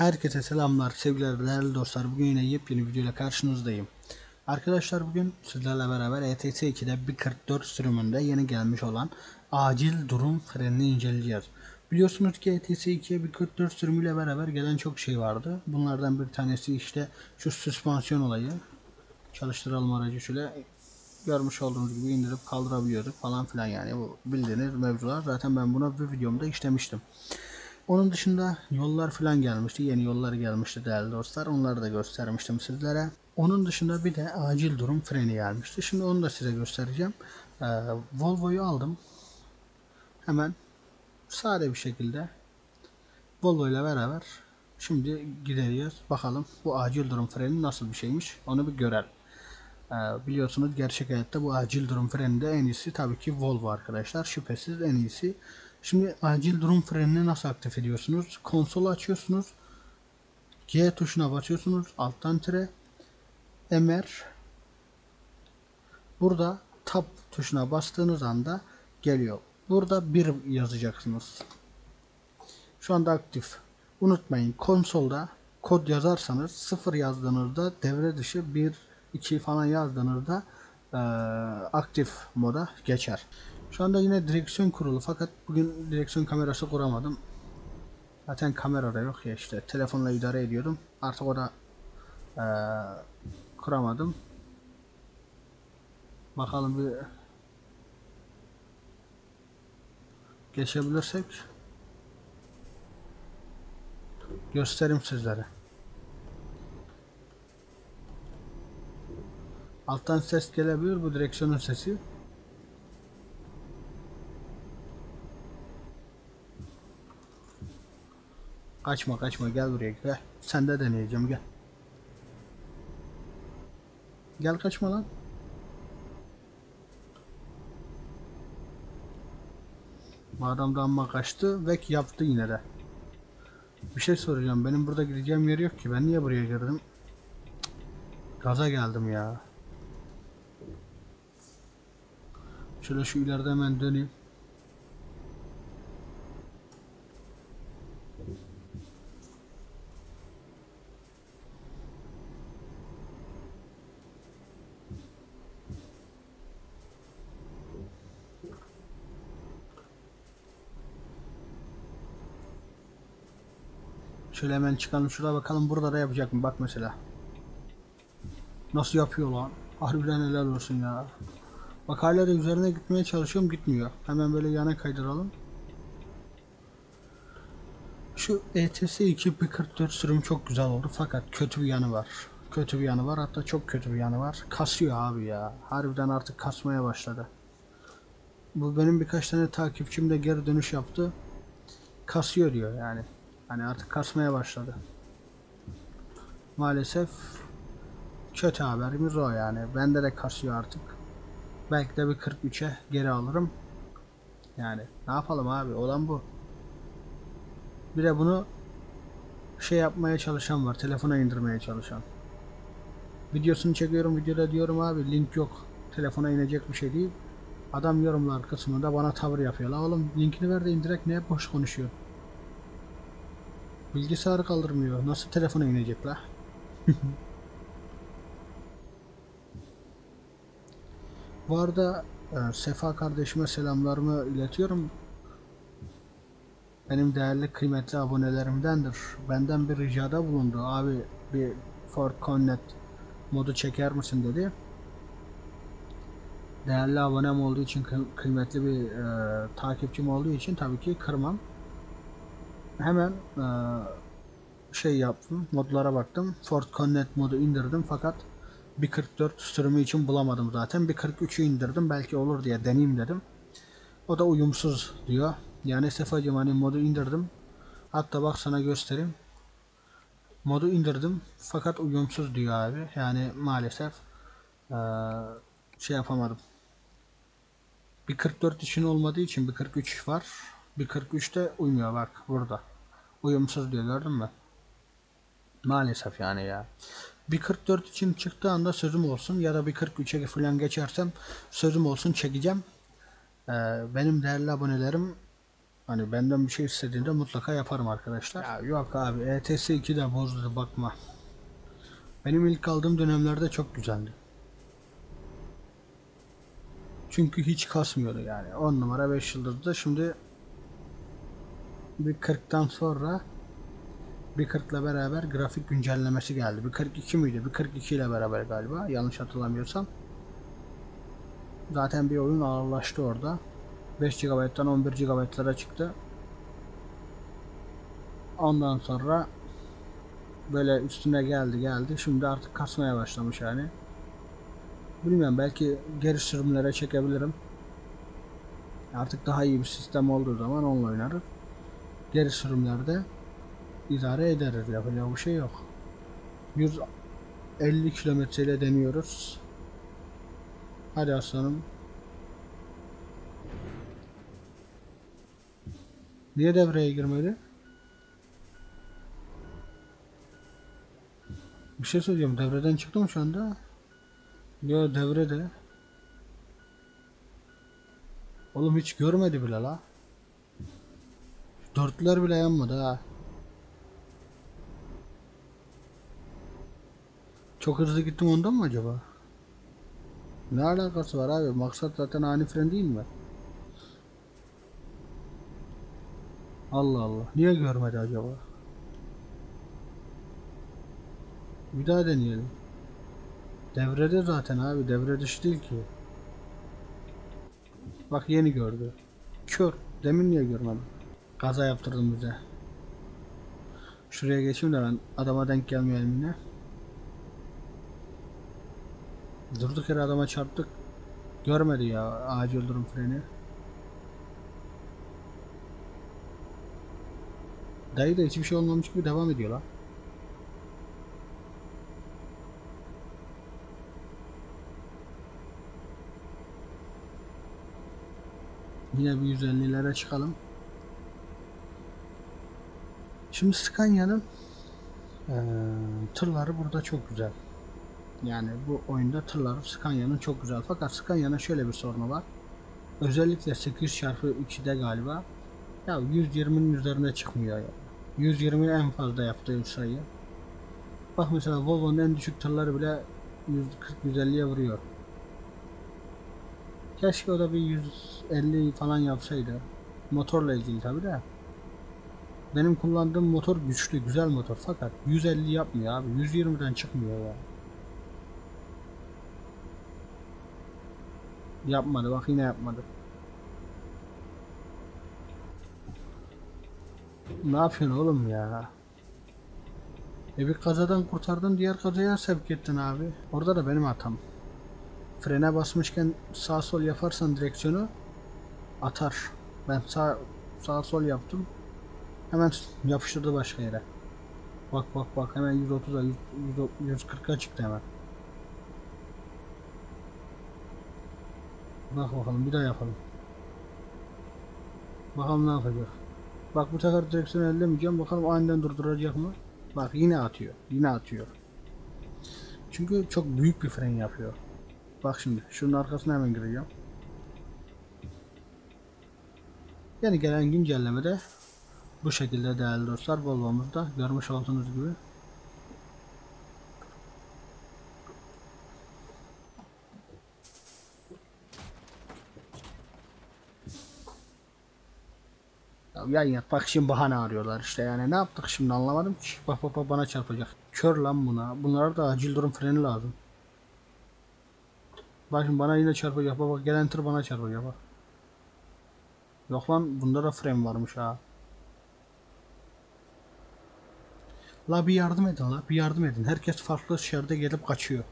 Herkese selamlar, sevgiler, değerli dostlar. Bugün yine yepyeni videoyla karşınızdayım. Arkadaşlar bugün sizlerle beraber ETS 2'de 1.44 sürümünde yeni gelmiş olan acil durum frenini inceleyeceğiz. Biliyorsunuz ki ETS 2'ye 1.44 sürümüyle beraber gelen çok şey vardı. Bunlardan bir tanesi işte şu süspansiyon olayı. Çalıştıralım aracı şöyle görmüş olduğunuz gibi indirip kaldırabiliyorduk falan filan yani bu bildiğiniz mevzular. Zaten ben buna bir videomda işlemiştim. Onun dışında yollar falan gelmişti. Yeni yollar gelmişti değerli dostlar. Onları da göstermiştim sizlere. Onun dışında bir de acil durum freni gelmişti. Şimdi onu da size göstereceğim. Ee, Volvo'yu aldım. Hemen sade bir şekilde Volvo ile beraber şimdi gideriyoruz. Bakalım bu acil durum freni nasıl bir şeymiş. Onu bir görelim. Ee, biliyorsunuz gerçek hayatta bu acil durum freninde en iyisi tabii ki Volvo arkadaşlar. Şüphesiz en iyisi. Şimdi acil durum frenini nasıl aktif ediyorsunuz? Konsolu açıyorsunuz. G tuşuna basıyorsunuz. Alttan tire. MR. Burada tab tuşuna bastığınız anda geliyor. Burada bir yazacaksınız. Şu anda aktif. Unutmayın konsolda kod yazarsanız 0 yazdığınızda devre dışı 1 2 falan yazdığınızda eee, aktif moda geçer. Şu anda yine direksiyon kurulu fakat bugün direksiyon kamerası kuramadım. Zaten kamera da yok ya işte telefonla idare ediyordum. Artık o da eee, kuramadım. Bakalım bir geçebilirsek göstereyim sizlere. Alttan ses gelebilir bu direksiyonun sesi. Kaçma kaçma gel buraya gel. Sen de deneyeceğim gel. Gel kaçma lan. Bu adam da amma kaçtı ve yaptı yine de. Bir şey soracağım. Benim burada gideceğim yer yok ki. Ben niye buraya girdim? Gaza geldim ya. Şöyle şu ileride hemen döneyim. Şöyle hemen çıkalım şurada bakalım burada da yapacak mı? Bak mesela. Nasıl yapıyor lan? Harbiden helal olsun ya. Bak hala da üzerine gitmeye çalışıyorum gitmiyor. Hemen böyle yana kaydıralım. Şu ETS 2 sürüm çok güzel oldu fakat kötü bir yanı var. Kötü bir yanı var hatta çok kötü bir yanı var. Kasıyor abi ya. Harbiden artık kasmaya başladı. Bu benim birkaç tane takipçim de geri dönüş yaptı. Kasıyor diyor yani. Hani artık kasmaya başladı. Maalesef kötü haberimiz o yani. Bende de kasıyor artık. Belki de bir 43'e geri alırım. Yani ne yapalım abi olan bu. Bir de bunu şey yapmaya çalışan var. Telefona indirmeye çalışan. Videosunu çekiyorum videoda diyorum abi link yok. Telefona inecek bir şey değil. Adam yorumlar kısmında bana tavır yapıyor. La oğlum linkini ver de indirek neye boş konuşuyor. Bilgisayarı kaldırmıyor. Nasıl telefona inecek la? Bu arada e, Sefa kardeşime selamlarımı iletiyorum. Benim değerli kıymetli abonelerimdendir. Benden bir ricada bulundu. Abi bir Ford Connect modu çeker misin dedi. Değerli abonem olduğu için kı- kıymetli bir e, takipçim olduğu için tabii ki kırmam. Hemen e, şey yaptım. Modlara baktım. Ford Connect modu indirdim fakat 1.44 sürümü için bulamadım zaten. 1.43'ü indirdim. Belki olur diye deneyeyim dedim. O da uyumsuz diyor. Yani Sefacım hani modu indirdim. Hatta bak sana göstereyim. Modu indirdim fakat uyumsuz diyor abi. Yani maalesef eee, şey yapamadım. 1.44 için olmadığı için 1.43 var. 1.43'te uymuyor bak burada. Uyumsuz diyor gördün mü? Maalesef yani ya. 1.44 için çıktığı anda sözüm olsun ya da 1.43'e falan geçersem sözüm olsun çekeceğim. Ee, benim değerli abonelerim Hani benden bir şey istediğinde mutlaka yaparım arkadaşlar. Ya yok abi ETS 2 de bozdu bakma. Benim ilk aldığım dönemlerde çok güzeldi. Çünkü hiç kasmıyordu yani. 10 numara 5 yıldızdı. Şimdi bir 40'tan sonra bir 40 ile beraber grafik güncellemesi geldi. Bir 42 miydi? Bir 42 ile beraber galiba. Yanlış hatırlamıyorsam. Zaten bir oyun ağırlaştı orada. 5 GB'dan 11 GB'lara çıktı. Ondan sonra böyle üstüne geldi geldi. Şimdi artık kasmaya başlamış yani. Bilmiyorum belki geri sürümlere çekebilirim. Artık daha iyi bir sistem olduğu zaman onunla oynarız. Geri sürümlerde idare ederiz. Yapacak bir şey yok. 150 kilometre ile deniyoruz. Hadi aslanım. Niye devreye girmedi? Bir şey söyleyeceğim. Devreden çıktı mı şu anda? Yo devrede. Oğlum hiç görmedi bile la. Dörtler bile yanmadı ha. Çok hızlı gittim ondan mı acaba? Ne alakası var abi? Maksat zaten ani fren değil mi? Allah Allah. Niye görmedi acaba? Bir daha deneyelim. Devrede zaten abi. Devre dışı değil ki. Bak yeni gördü. Kör. Demin niye görmedim? Kaza yaptırdım bize. Şuraya geçeyim de ben adama denk gelmeyelim yine. Durduk yere adama çarptık. Görmedi ya acil durum freni. Dayı da hiçbir şey olmamış gibi devam ediyor lan. Yine bir 150'lere çıkalım. Şimdi Scania'nın eee, tırları burada çok güzel. Yani bu oyunda tırları Scania'nın çok güzel. Fakat Scania'nın şöyle bir sorunu var. Özellikle 8x2'de galiba ya 120'nin üzerine çıkmıyor ya. 120 en fazla yaptığı sayı. Bak mesela Volvo'nun en düşük tırları bile 140-150'ye vuruyor. Keşke o da bir 150 falan yapsaydı. Motorla ilgili tabi de. Benim kullandığım motor güçlü, güzel motor fakat 150 yapmıyor abi. 120'den çıkmıyor ya. Yapmadı bak yine yapmadı. Ne yapıyorsun oğlum ya? E bir kazadan kurtardın diğer kazaya sevk ettin abi. Orada da benim hatam. Frene basmışken sağ sol yaparsan direksiyonu atar. Ben sağ sağ sol yaptım. Hemen yapıştırdı başka yere. Bak bak bak hemen 130'a 100 140'a çıktı hemen. Bak bakalım bir daha yapalım. Bakalım ne yapacak. Bak bu sefer direksiyonu ellemeyeceğim. Bakalım aniden durduracak mı? Bak yine atıyor. Yine atıyor. Çünkü çok büyük bir fren yapıyor. Bak şimdi şunun arkasına hemen gireceğim. Yani gelen güncellemede bu şekilde değerli dostlar Volvo'muzda görmüş olduğunuz gibi. Ya yat bak şimdi bahane arıyorlar işte yani ne yaptık şimdi anlamadım ki. Bak bak bak bana çarpacak. Kör lan buna. Bunlara da acil durum freni lazım. Bak şimdi bana yine çarpacak. Bak bak gelen tır bana çarpacak bak. Yok lan bunda da fren varmış ha. La bir yardım edin la bir yardım edin. Herkes farklı şerde gelip kaçıyor.